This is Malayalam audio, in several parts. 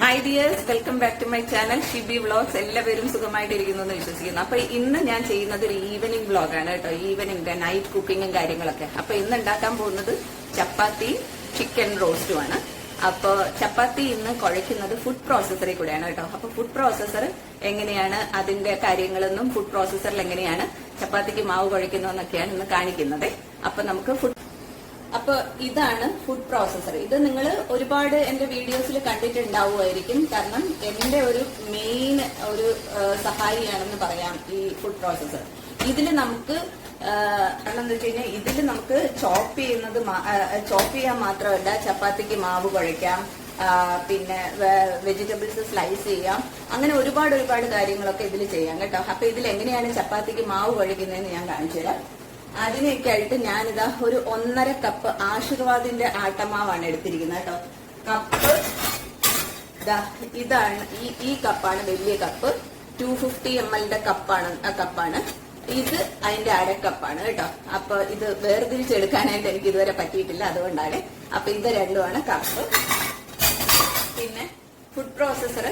Hi dears welcome back to my channel Shibi vlogs എല്ലാവരും സുഖമായിട്ടിരിക്കുന്നു എന്ന് വിശ്വസിക്കുന്നു. അപ്പൊ ഇന്ന് ഞാൻ ചെയ്യുന്നത് ഒരു ഈവനിങ് വ്ളോഗാണ് കേട്ടോ. ഈവനിങ് നൈറ്റ് കുക്കിങ്ങും കാര്യങ്ങളൊക്കെ. അപ്പൊ ഇന്ന് ഉണ്ടാക്കാൻ പോകുന്നത് ചപ്പാത്തി ചിക്കൻ റോസ്റ്റുമാണ് അപ്പൊ ചപ്പാത്തി ഇന്ന് കുഴയ്ക്കുന്നത് ഫുഡ് പ്രോസസ്സറിൽ കൂടെയാണ് കേട്ടോ. അപ്പൊ ഫുഡ് പ്രോസസ്സർ എങ്ങനെയാണ് അതിന്റെ കാര്യങ്ങളെന്നും ഫുഡ് പ്രോസസ്സറിൽ എങ്ങനെയാണ് ചപ്പാത്തിക്ക് മാവ് കുഴയ്ക്കുന്നതെന്നൊക്കെയാണ് ഇന്ന് കാണിക്കുന്നത്. അപ്പൊ നമുക്ക് ഫുഡ് അപ്പൊ ഇതാണ് ഫുഡ് പ്രോസസർ ഇത് നിങ്ങൾ ഒരുപാട് എന്റെ വീഡിയോസിൽ കണ്ടിട്ടുണ്ടാവുമായിരിക്കും. കാരണം എന്റെ ഒരു മെയിൻ ഒരു സഹായിയാണെന്ന് പറയാം ഈ ഫുഡ് പ്രോസസർ ഇതിൽ നമുക്ക് കാരണം എന്താ വെച്ച് കഴിഞ്ഞാൽ ഇതിൽ നമുക്ക് ചോപ്പ് ചെയ്യുന്നത് ചോപ്പ് ചെയ്യാൻ മാത്രമല്ല ചപ്പാത്തിക്ക് മാവ് കുഴയ്ക്കാം പിന്നെ വെജിറ്റബിൾസ് സ്ലൈസ് ചെയ്യാം. അങ്ങനെ ഒരുപാട് ഒരുപാട് കാര്യങ്ങളൊക്കെ ഇതിൽ ചെയ്യാം കേട്ടോ. അപ്പൊ ഇതിൽ എങ്ങനെയാണ് ചപ്പാത്തിക്ക് മാവ് കുഴയ്ക്കുന്നതെന്ന് ഞാൻ കാണിച്ചു തരാം അതിനൊക്കെ ആയിട്ട് ഞാനിതാ ഒരു ഒന്നര കപ്പ് ആശീർവാദിന്റെ ആട്ടമാവാണ് എടുത്തിരിക്കുന്നത് കേട്ടോ. കപ്പ് ഇതാ ഇതാണ് ഈ ഈ കപ്പാണ് വലിയ കപ്പ് ടു ഫിഫ്റ്റി എം എല്ലിന്റെ കപ്പാണ് കപ്പാണ് ഇത് അതിന്റെ അരക്കപ്പാണ് കപ്പാണ് കേട്ടോ. അപ്പൊ ഇത് വേർതിരിച്ചെടുക്കാനായിട്ട് എനിക്ക് ഇതുവരെ പറ്റിയിട്ടില്ല അതുകൊണ്ടാണ്. അപ്പൊ ഇത് രണ്ടുമാണ് കപ്പ് പിന്നെ ഫുഡ് പ്രോസസർ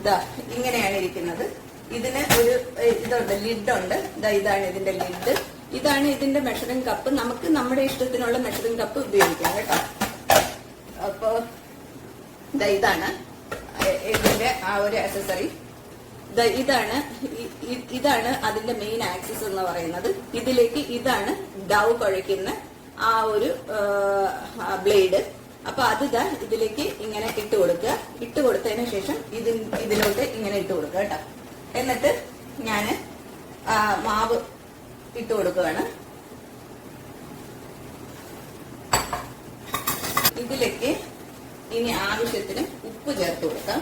ഇതാ ഇങ്ങനെയാണ് ഇരിക്കുന്നത്. ഇതിന് ഒരു ഇതുണ്ട് ലിഡുണ്ട്. ഇതാ ഇതാണ് ഇതിന്റെ ലിഡ്. ഇതാണ് ഇതിന്റെ മെഷറിംഗ് കപ്പ് നമുക്ക് നമ്മുടെ ഇഷ്ടത്തിനുള്ള മെഷറിംഗ് കപ്പ് ഉപയോഗിക്കാം കേട്ടോ. അപ്പോ ഇതാ ഇതാണ് ഇതിന്റെ ആ ഒരു അക്സസറി ഇതാണ് ഇതാണ് അതിന്റെ മെയിൻ ആക്സസ് എന്ന് പറയുന്നത്. ഇതിലേക്ക് ഇതാണ് ഡൗ കുഴയ്ക്കുന്ന ആ ഒരു ബ്ലേഡ് അപ്പൊ അത് ഇതാ ഇതിലേക്ക് ഇങ്ങനെ ഇട്ട് കൊടുക്കുക. ഇട്ട് കൊടുത്തതിന് ശേഷം ഇതിലോട്ട് ഇങ്ങനെ ഇട്ട് കൊടുക്കുക കേട്ടോ. എന്നിട്ട് ഞാൻ മാവ് ഇട്ട് കൊടുക്കുകയാണ്. ഇതിലേക്ക് ഇനി ആവശ്യത്തിന് ഉപ്പ് ചേർത്ത് കൊടുക്കാം.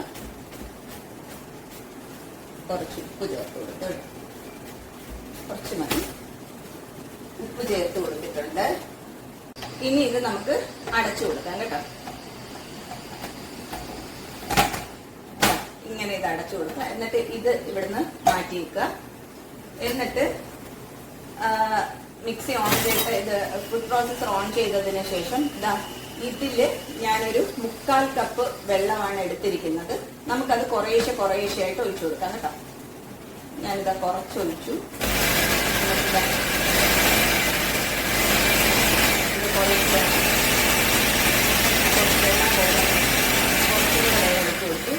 കുറച്ച് ഉപ്പ് ചേർത്ത് കൊടുത്ത് കുറച്ച് മതി. ഉപ്പ് ചേർത്ത് കൊടുത്തിട്ടുണ്ട്. ഇനി ഇത് നമുക്ക് അടച്ചു കൊടുക്കാം കേട്ടോ. ഇങ്ങനെ ഇത് അടച്ചു കൊടുക്കുക. എന്നിട്ട് ഇത് ഇവിടുന്ന് മാറ്റി വെക്കുക. എന്നിട്ട് മിക്സി ഓൺ ചെയ്ത് ഇത് ഫുഡ് പ്രോസസർ ഓൺ ചെയ്തതിന് ശേഷം ഇതാ ഇതിൽ ഞാനൊരു മുക്കാൽ കപ്പ് വെള്ളമാണ് എടുത്തിരിക്കുന്നത്. നമുക്കത് കുറേശ്ശെ കുറേശ്ശെ ആയിട്ട് ഒഴിച്ചു കൊടുക്കാം കേട്ടോ. ഞാനിതാ കുറച്ചൊഴിച്ചു. കുറേശ്ശെ കുറച്ച് വെള്ളം പോലെ കുറച്ചുകൂടെ വെള്ളം ഒഴിച്ച് കൊടുത്തു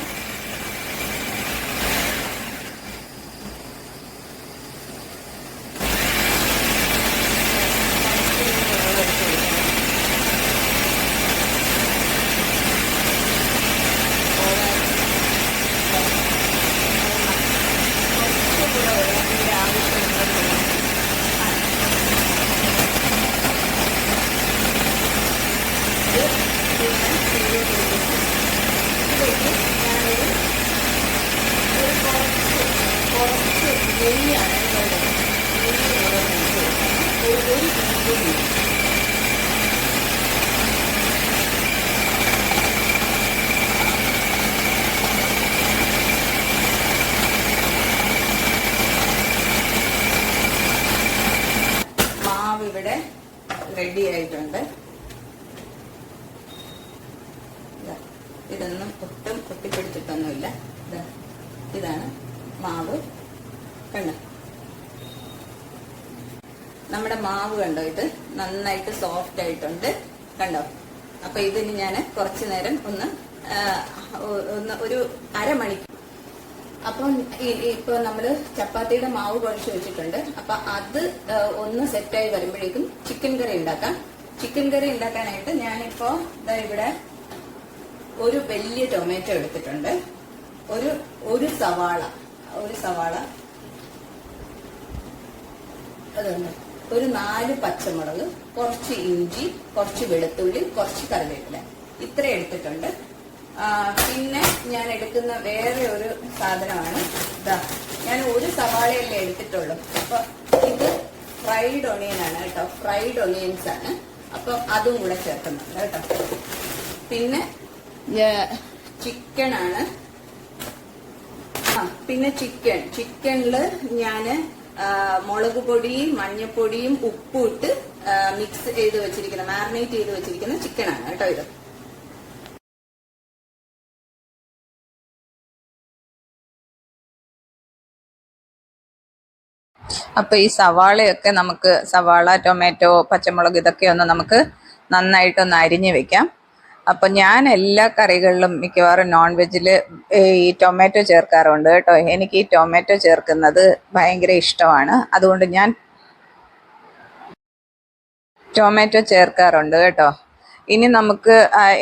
നെയ്യാണ് ഒരു ഒരു ടീസ്പൂൺ നെയ്യ് മാവ് ഇവിടെ റെഡി ആയിട്ടുണ്ട് ദാ, ഇതൊന്നും ഒട്ടും ഒട്ടിപ്പിടിച്ചിട്ടൊന്നുമില്ല ദാ, ഇതാണ് മാവ്. കണ്ടോ? നമ്മുടെ മാവ് കണ്ടോ ഇത്? നന്നായിട്ട് സോഫ്റ്റ് ആയിട്ടുണ്ട്. കണ്ടോ? അപ്പൊ ഇതിന് ഞാൻ കുറച്ചു നേരം ഒന്ന് ഒന്ന് ഒരു അരമണിക്കൂർ. അപ്പം ഇപ്പൊ നമ്മൾ ചപ്പാത്തിയുടെ മാവ് കുഴച്ച് വെച്ചിട്ടുണ്ട്. അപ്പൊ അത് ഒന്ന് സെറ്റായി വരുമ്പോഴേക്കും ചിക്കൻ കറി ഉണ്ടാക്കാം. ചിക്കൻ കറി ഉണ്ടാക്കാനായിട്ട് ഞാനിപ്പോ ഇതാ ഇവിടെ ഒരു വലിയ ടൊമാറ്റോ എടുത്തിട്ടുണ്ട്. ഒരു ഒരു സവാള. ഒരു സവാള. അതുണ്ട്. ഒരു നാല് പച്ചമുളക് കുറച്ച് ഇഞ്ചി കുറച്ച് വെളുത്തുള്ളി കുറച്ച് കറിവേപ്പില. ഇത്ര എടുത്തിട്ടുണ്ട്. പിന്നെ ഞാൻ എടുക്കുന്ന വേറെ ഒരു സാധനമാണ്. ഇതാ ഞാൻ ഒരു സവാളയല്ലേ എടുത്തിട്ടുള്ളൂ. അപ്പൊ ഇത് ഫ്രൈഡ് ഒണിയൻ ആണ് കേട്ടോ. ഫ്രൈഡ് ഒണിയൻസ് ആണ്. അപ്പൊ അതും കൂടെ ചേർക്കുന്നുണ്ട് കേട്ടോ. പിന്നെ ചിക്കൻ ആണ്. പിന്നെ ചിക്കൻ ചിക്കനിൽ ഞാൻ മുളക് പൊടിയും മഞ്ഞപ്പൊടിയും ഉപ്പും ഇട്ട് മിക്സ് ചെയ്ത് വെച്ചിരിക്കുന്ന മാറിനേറ്റ് ചെയ്ത് വെച്ചിരിക്കുന്ന ചിക്കനാണ് കേട്ടോ ഇത്. അപ്പൊ ഈ സവാളയൊക്കെ നമുക്ക് സവാള ടൊമാറ്റോ പച്ചമുളക് ഇതൊക്കെ ഒന്ന് നമുക്ക് നന്നായിട്ടൊന്ന് അരിഞ്ഞു വെക്കാം. അപ്പം ഞാൻ എല്ലാ കറികളിലും മിക്കവാറും നോൺ വെജിൽ ഈ ടൊമാറ്റോ ചേർക്കാറുണ്ട് കേട്ടോ. എനിക്ക് ഈ ടൊമാറ്റോ ചേർക്കുന്നത് ഭയങ്കര ഇഷ്ടമാണ്. അതുകൊണ്ട് ഞാൻ ടൊമാറ്റോ ചേർക്കാറുണ്ട് കേട്ടോ. ഇനി നമുക്ക്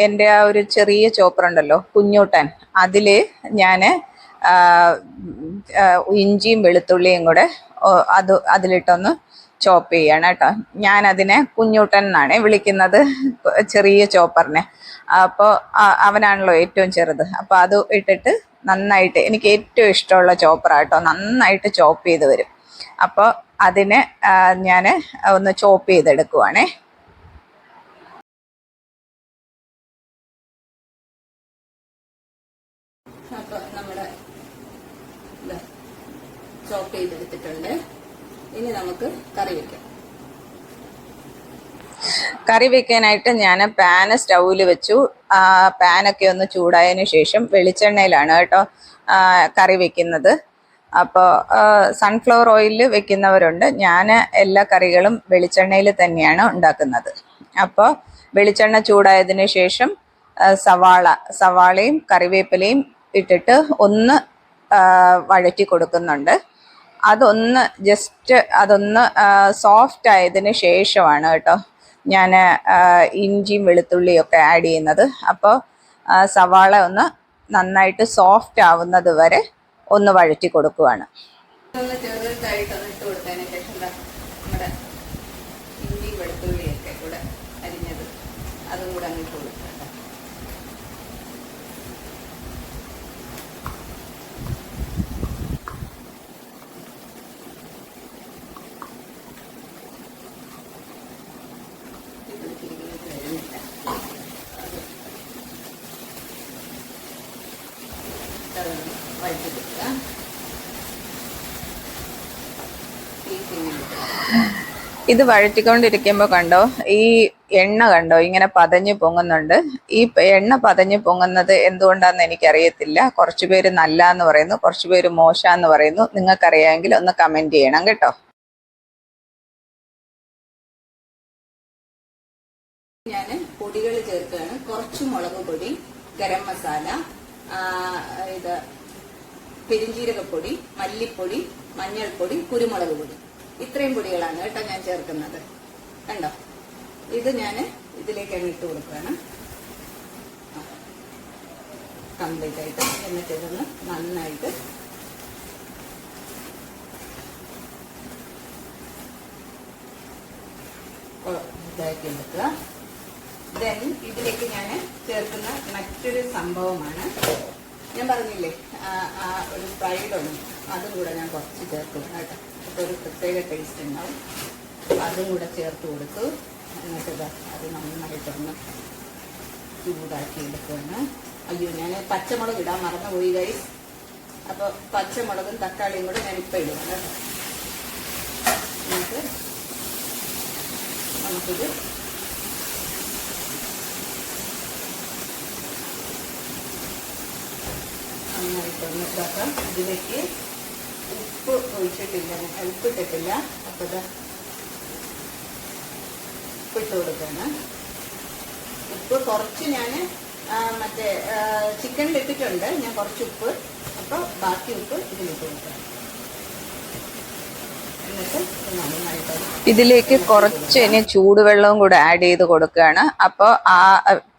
എന്റെ ആ ഒരു ചെറിയ ചോപ്പറുണ്ടല്ലോ കുഞ്ഞൂട്ടൻ. അതിൽ ഞാൻ ഇഞ്ചിയും വെളുത്തുള്ളിയും കൂടെ അത് അതിലിട്ടൊന്ന് ചോപ്പ് ചെയ്യണം കേട്ടോ. ഞാനതിനെ കുഞ്ഞൂട്ടൻ എന്നാണ് വിളിക്കുന്നത് ചെറിയ ചോപ്പറിനെ. അപ്പോൾ അവനാണല്ലോ ഏറ്റവും ചെറുത്. അപ്പോൾ അത് ഇട്ടിട്ട് നന്നായിട്ട് എനിക്ക് ഏറ്റവും ഇഷ്ടമുള്ള ചോപ്പറാട്ടോ നന്നായിട്ട് ചോപ്പ് ചെയ്ത് വരും. അപ്പോൾ അതിനെ ഞാൻ ഒന്ന് ചോപ്പ് ചെയ്തെടുക്കുവാണേ. അപ്പോൾ നമ്മുടെ ചോപ്പ് ചെയ്തെടുത്തിട്ടുണ്ട്. ഇനി നമുക്ക് കറി വെക്കാം. കറി വെക്കാനായിട്ട് ഞാൻ പാന് സ്റ്റൗവിൽ വെച്ചു. പാനൊക്കെ ഒന്ന് ചൂടായതിനു ശേഷം വെളിച്ചെണ്ണയിലാണ് കേട്ടോ കറി വെക്കുന്നത്. അപ്പോൾ സൺഫ്ലവർ ഓയിലിൽ വെക്കുന്നവരുണ്ട്. ഞാൻ എല്ലാ കറികളും വെളിച്ചെണ്ണയിൽ തന്നെയാണ് ഉണ്ടാക്കുന്നത്. അപ്പോൾ വെളിച്ചെണ്ണ ചൂടായതിനു ശേഷം സവാള സവാളയും കറിവേപ്പിലയും ഇട്ടിട്ട് ഒന്ന് വഴറ്റി കൊടുക്കുന്നുണ്ട്. അതൊന്ന് ജസ്റ്റ് അതൊന്ന് സോഫ്റ്റ് ആയതിനു ശേഷമാണ് കേട്ടോ ഞാൻ ഇഞ്ചിയും വെളുത്തുള്ളിയും ഒക്കെ ആഡ് ചെയ്യുന്നത്. അപ്പോൾ സവാള ഒന്ന് നന്നായിട്ട് സോഫ്റ്റ് ആവുന്നത് വരെ ഒന്ന് വഴറ്റി കൊടുക്കുവാണ്. ഇഞ്ചി വെളുത്തുള്ളിയൊക്കെ കൂടെ അരിഞ്ഞത് അതും കൂടെ അങ്ങ് കൊടുക്കും കൊടുക്കാം. ഇത് വഴറ്റിക്കൊണ്ടിരിക്കുമ്പോൾ കണ്ടോ ഈ എണ്ണ കണ്ടോ ഇങ്ങനെ പതഞ്ഞു പൊങ്ങുന്നുണ്ട്. ഈ എണ്ണ പതഞ്ഞു പൊങ്ങുന്നത് എന്തുകൊണ്ടാന്ന് എനിക്കറിയത്തില്ല. കുറച്ചു പേര് നല്ല എന്ന് പറയുന്നു കുറച്ചു പേര് മോശ എന്ന് പറയുന്നു. നിങ്ങൾക്കറിയാമെങ്കിൽ ഒന്ന് കമന്റ് ചെയ്യണം കേട്ടോ. ഞാൻ പൊടികൾ ചേർക്കുകയാണ്. കുറച്ച് മുളക് പൊടി ഗരം മസാല ഇത് പെരിഞ്ജീരകപ്പൊടി മല്ലിപ്പൊടി മഞ്ഞൾപ്പൊടി കുരുമുളക് പൊടി. ഇത്രയും പൊടികളാണ് കേട്ടോ ഞാൻ ചേർക്കുന്നത്. കണ്ടോ? ഇത് ഞാൻ ഇതിലേക്ക് അങ്ങ് ഇട്ട് കൊടുക്കുകയാണ്. കംപ്ലീറ്റ് ആയിട്ട് എന്നിട്ട് ഇതൊന്ന് നന്നായിട്ട് ഇതാക്കി എടുക്കുക. ദെൻ ഇതിലേക്ക് ഞാൻ ചേർക്കുന്ന മറ്റൊരു സംഭവമാണ് ഞാൻ പറഞ്ഞില്ലേ ആ ഒരു ഫ്രൈഡുണ്ട് അതും കൂടെ ഞാൻ കുറച്ച് ചേർക്കും കേട്ടോ. അപ്പോൾ ഒരു പ്രത്യേക ടേസ്റ്റ് ഉണ്ടാവും. അതും കൂടെ ചേർത്ത് കൊടുത്തു. എന്നിട്ട് അത് നന്നായിട്ടൊന്ന് ചൂടാക്കി എടുക്കുകയാണ്. അയ്യോ ഞാൻ പച്ചമുളക് ഇടാൻ മറന്നുപോയി കൈ അപ്പോൾ പച്ചമുളകും തക്കാളിയും കൂടെ ഞാൻ ഇപ്പം ഇടും കേട്ടോ. നമുക്ക് നമുക്കിത് നന്നായിട്ടൊന്ന് ഇതാക്കാം. ഇതിലേക്ക് ഉപ്പ് ഒഴിച്ചിട്ടില്ല. ഉപ്പ് ഇട്ടിട്ടില്ല അപ്പോൾ ഇത് ഉപ്പിട്ട് കൊടുക്കണം ഉപ്പ് കുറച്ച് ഞാൻ മറ്റേ ചിക്കനിൽ ഇട്ടിട്ടുണ്ട് ഞാൻ കുറച്ച് ഉപ്പ്. അപ്പോൾ ബാക്കി ഉപ്പ് ഇതിലിട്ട് കൊടുക്കാം. ഇതിലേക്ക് കുറച്ച് ഇനി ചൂടുവെള്ളവും കൂടെ ആഡ് ചെയ്ത് കൊടുക്കുകയാണ്. അപ്പോൾ ആ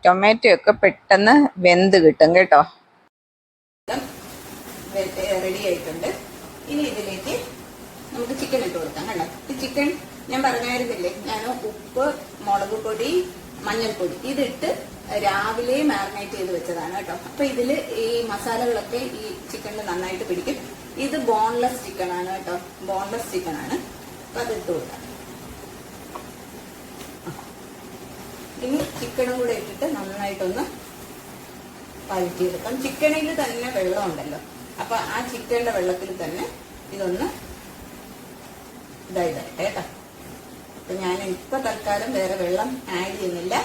ടൊമാറ്റോ ഒക്കെ പെട്ടെന്ന് വെന്ത് കിട്ടും കേട്ടോ റെഡി ആയിട്ടുണ്ട് ഇനി ഇതിലേക്ക് നമുക്ക് ചിക്കൻ ഇട്ട് കൊടുക്കാം കണ്ടോ? ഈ ചിക്കൻ ഞാൻ പറഞ്ഞായിരുന്നില്ലേ? ഞാൻ ഉപ്പ് മുളക് പൊടി മഞ്ഞൾപ്പൊടി ഇതിട്ട് രാവിലെ മാറിനേറ്റ് ചെയ്ത് വെച്ചതാണ് കേട്ടോ. അപ്പൊ ഇതിൽ ഈ മസാലകളൊക്കെ ഈ ചിക്കനിൽ നന്നായിട്ട് പിടിക്കും. ഇത് ബോൺലെസ് ചിക്കൻ ആണ് കേട്ടോ. ബോൺലെസ് ചിക്കൻ ആണ്. അപ്പൊ അത് ഇട്ട് കൊടുക്കാം. ഇനി ചിക്കനും കൂടെ ഇട്ടിട്ട് നന്നായിട്ടൊന്ന് വഴറ്റിയെടുക്കാം ചിക്കനിൽ തന്നെ വെള്ളം ഉണ്ടല്ലോ അപ്പൊ ആ ചിക്കന്റെ വെള്ളത്തിൽ തന്നെ ഇതൊന്ന് ഇതായിട്ടെ കേട്ടോ. ഞാൻ ഇപ്പൊ തൽക്കാലം വേറെ വെള്ളം ആഡ് ചെയ്യുന്നില്ല.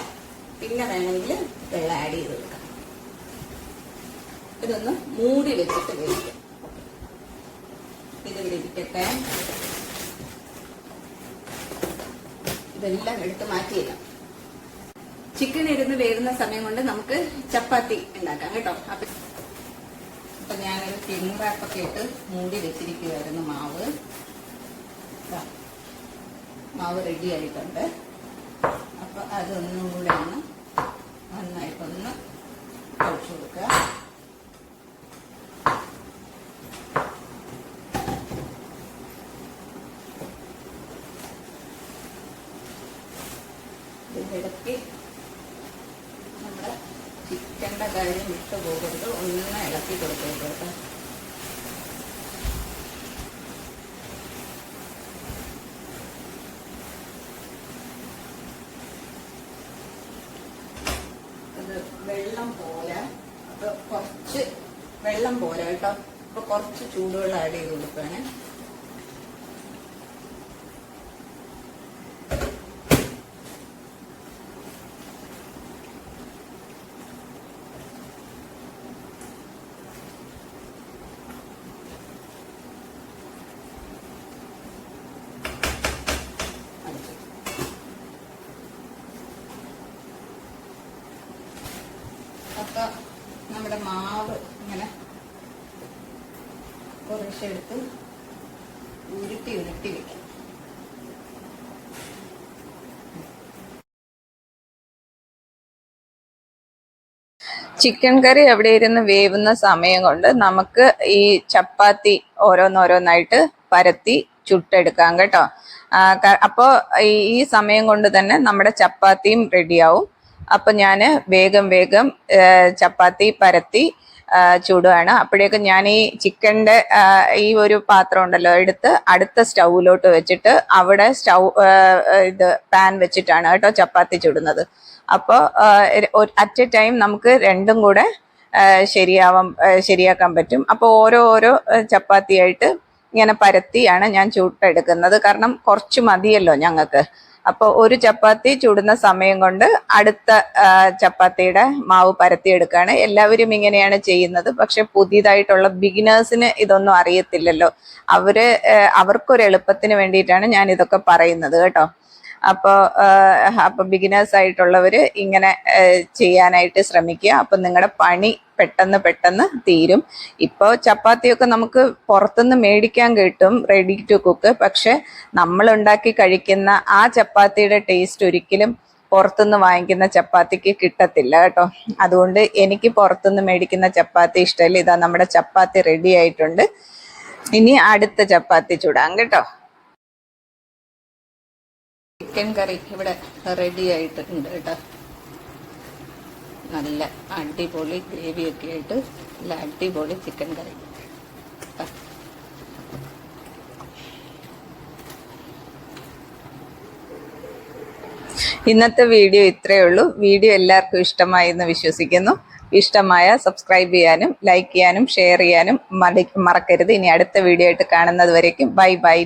പിന്നെ വേണമെങ്കിൽ വെള്ളം ആഡ് ചെയ്ത് കൊടുക്കാം. ഇതൊന്ന് മൂടി വെച്ചിട്ട് വേവിക്കാം. ഇതിവിടെ ഇരിക്കട്ടെ. ഇതെല്ലാം എടുത്ത് മാറ്റിയിടാം. ചിക്കൻ ഇരുന്ന് വേകുന്ന സമയം കൊണ്ട് നമുക്ക് ചപ്പാത്തി ഉണ്ടാക്കാം കേട്ടോ. അപ്പൊ ഞാനൊരു റാപ്പൊക്കെ ഇട്ട് മൂടി വെച്ചിരിക്കുമായിരുന്നു മാവ്. മാവ് റെഡി ആയിട്ടുണ്ട്. അപ്പൊ അതൊന്നും കൂടെ ഒന്ന് നന്നായിട്ടൊന്ന് കുഴച്ച് കൊടുക്കുക. ഇതിന്റെ ഇടയ്ക്ക് നമ്മുടെ ചിക്കന്റെ കാര്യം വിട്ടു പോകരുത് ഒന്ന് ഇളക്കി കൊടുക്കരുത് കേട്ടോ ഇത് വെള്ളം പോലെ അപ്പൊ കുറച്ച് വെള്ളം പോലെ കേട്ടോ അപ്പൊ കുറച്ച് ചൂടുവെള്ളം ആഡ് ചെയ്ത് അപ്പൊ നമ്മുടെ മാവ് ഇങ്ങനെ കുറച്ചെടുത്ത് ഉരുട്ടി ഉരുട്ടി വെക്കാം. ചിക്കൻ കറി അവിടെ ഇരുന്ന് വേവുന്ന സമയം കൊണ്ട് നമുക്ക് ഈ ചപ്പാത്തി ഓരോന്നോരോന്നായിട്ട് പരത്തി ചുട്ടെടുക്കാം കേട്ടോ. അപ്പോൾ ഈ- സമയം കൊണ്ട് തന്നെ നമ്മുടെ ചപ്പാത്തിയും റെഡിയാവും അപ്പം ഞാൻ വേഗം വേഗം ചപ്പാത്തി പരത്തി ചുടുകയാണ് അപ്പോഴേക്കും ഞാൻ ഈ ചിക്കന്റെ ഈ ഒരു പാത്രം ഉണ്ടല്ലോ എടുത്ത് അടുത്ത സ്റ്റൗവിലോട്ട് വെച്ചിട്ട് അവിടെ സ്റ്റൗ ഇത് പാൻ വെച്ചിട്ടാണ് കേട്ടോ ചപ്പാത്തി ചുടുന്നത്. അപ്പോൾ അറ്റ് എ ടൈം നമുക്ക് രണ്ടും കൂടെ ശരിയാവാൻ ശരിയാക്കാൻ പറ്റും. അപ്പോൾ ഓരോ ഓരോ ചപ്പാത്തിയായിട്ട് ഇങ്ങനെ പരത്തിയാണ് ഞാൻ ചൂട്ടെടുക്കുന്നത്. കാരണം കുറച്ച് മതിയല്ലോ ഞങ്ങൾക്ക്. അപ്പോൾ ഒരു ചപ്പാത്തി ചൂടുന്ന സമയം കൊണ്ട് അടുത്ത ചപ്പാത്തിയുടെ മാവ് പരത്തിയെടുക്കുകയാണ്. എല്ലാവരും ഇങ്ങനെയാണ് ചെയ്യുന്നത്. പക്ഷെ പുതിയതായിട്ടുള്ള ബിഗിനേഴ്സിന് ഇതൊന്നും അറിയത്തില്ലല്ലോ. അവർ അവർക്കൊരു എളുപ്പത്തിന് വേണ്ടിയിട്ടാണ് ഞാൻ ഇതൊക്കെ പറയുന്നത് കേട്ടോ. അപ്പോൾ അപ്പോൾ ബിഗിനേഴ്സ് ആയിട്ടുള്ളവർ ഇങ്ങനെ ചെയ്യാനായിട്ട് ശ്രമിക്കുക. അപ്പം നിങ്ങളുടെ പണി പെട്ടെന്ന് പെട്ടെന്ന് തീരും. ഇപ്പോൾ ചപ്പാത്തിയൊക്കെ നമുക്ക് പുറത്തുനിന്ന് മേടിക്കാൻ കിട്ടും റെഡി ടു കുക്ക് പക്ഷെ നമ്മൾ ഉണ്ടാക്കി കഴിക്കുന്ന ആ ചപ്പാത്തിയുടെ ടേസ്റ്റ് ഒരിക്കലും പുറത്തുനിന്ന് വാങ്ങിക്കുന്ന ചപ്പാത്തിക്ക് കിട്ടത്തില്ല കേട്ടോ. അതുകൊണ്ട് എനിക്ക് പുറത്തുനിന്ന് മേടിക്കുന്ന ചപ്പാത്തി ഇഷ്ടമല്ല. ഇതാ നമ്മുടെ ചപ്പാത്തി റെഡി ആയിട്ടുണ്ട്. ഇനി അടുത്ത ചപ്പാത്തി ചൂടാം കേട്ടോ. ചിക്കൻ കറി ഇവിടെ റെഡി ആയിട്ടുണ്ട് കേട്ടോ. നല്ല അടിപൊളി ഗ്രേവിയൊക്കെ ആയിട്ട് നല്ല അടിപൊളി ചിക്കൻ കറി. ഇന്നത്തെ വീഡിയോ ഇത്രയേ ഉള്ളൂ. വീഡിയോ എല്ലാവർക്കും ഇഷ്ടമായി എന്ന് വിശ്വസിക്കുന്നു. ഇഷ്ടമായ സബ്സ്ക്രൈബ് ചെയ്യാനും ലൈക്ക് ചെയ്യാനും ഷെയർ ചെയ്യാനും മറക്കരുത്. ഇനി അടുത്ത വീഡിയോ ആയിട്ട് കാണുന്നത് വരേക്കും. Bye bye